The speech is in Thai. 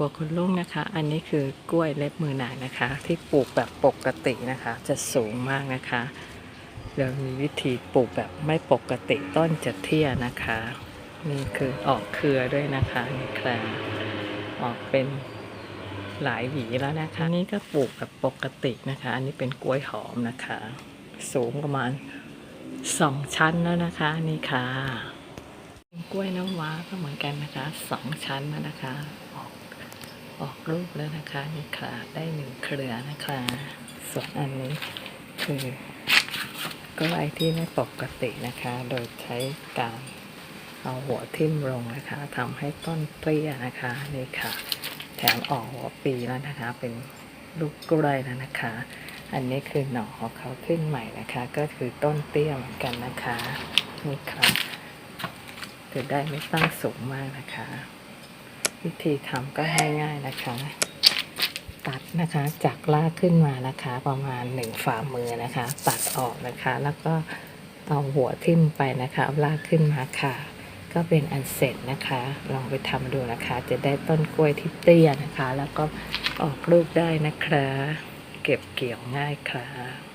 ัวคุณลุงนะคะ อันนี้คือกล้วยเล็บมือนางนะคะ ที่ปลูกแบบปกตินะคะ จะสูงมากนะคะเรามีวิธีปลูกแบบไม่ปกติต้นจะเตี้ยนะคะนี่คือออกเครือด้วยนะคะนี่ค่ะออกเป็นหลายหวีแล้วนะคะนนี้ก็ปลูกแบบปกตินะคะ อันนี้เป็นกล้วยหอมนะคะ สูงประมาณสองชั้นแล้วนะคะนี่ค่ะกล้วยน้ำว้าก็เหมือนกันนะคะสองชั้นนะคะ ออกลูกแล้วนะคะนี่ค่ะได้หนึ่งเครือนะคะ ส่วนอันนี้คือกล้วยที่ไม่ปกตินะคะ โดยใช้การเอาหัวทิ่มลงนะคะทำให้ต้นเตี้ยนะคะนี่ค่ะ แถมออกหัวปีแล้วนะคะ เป็นลูกกล้วยแล้วนะคะ อันนี้คือหน่อของเขาขึ้นใหม่นะคะ ก็คือต้นเตี้ยเหมือนกันนะคะนี่ค่ะจะได้ไม่ตั้งสูงมากนะคะ วิธีทำก็ง่ายๆนะคะ ตัดนะคะจากรากขึ้นมานะคะ ประมาณหนึ่งฝ่ามือนะคะ ตัดออกนะคะ แล้วก็เอาหัวทิ่มไปนะคะเอารากขึ้นมาค่ะ ก็เป็นอันเสร็จนะคะ ลองไปทำดูนะคะ จะได้ต้นกล้วยที่เตี้ยนะคะ แล้วก็ออกลูกได้นะคะ เก็บเกี่ยวง่ายค่ะ